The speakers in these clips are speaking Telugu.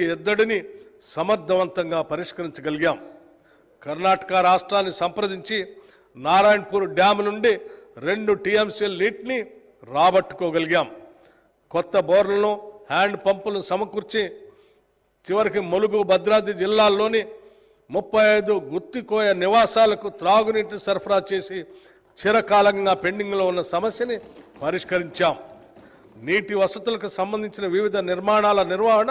నీటి ఎద్దడిని సమర్థవంతంగా పరిష్కరించగలిగాం. కర్ణాటక రాష్ట్రాన్ని సంప్రదించి నారాయణపూర్ డ్యామ్ నుండి రెండు టీఎంసీల నీటిని రాబట్టుకోగలిగాం. కొత్త బోర్లను హ్యాండ్ పంపులను సమకూర్చి చివరికి ములుగు భద్రాద్రి జిల్లాల్లోని ముప్పై ఐదు గుత్తికోయ నివాసాలకు త్రాగునీటిని సరఫరా చేసి చిరకాలంగా పెండింగ్లో ఉన్న సమస్యని పరిష్కరించాం. నీటి వసతులకు సంబంధించిన వివిధ నిర్మాణాల నిర్వహణ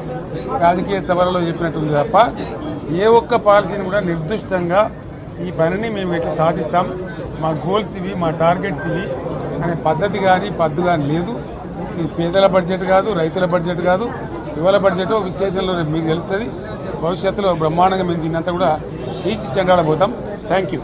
రాజకీయ సభలలో చెప్పినట్టుంది తప్ప ఏ ఒక్క పాలసీని కూడా నిర్దిష్టంగా ఈ పనిని మేము ఎట్లా సాధిస్తాం. మా గోల్స్ ఇవి మా టార్గెట్స్ ఇవి అనే పద్ధతి కానీ పద్దు కానీ లేదు. ఇది పేదల బడ్జెట్ కాదు రైతుల బడ్జెట్ కాదు. యువల బడ్జెట్ విశ్లేషణలో మీకు తెలుస్తుంది. భవిష్యత్తులో బ్రహ్మాండంగా మేము దీన్నంతా కూడా చీచి చెండాడబోతాం. Thank you.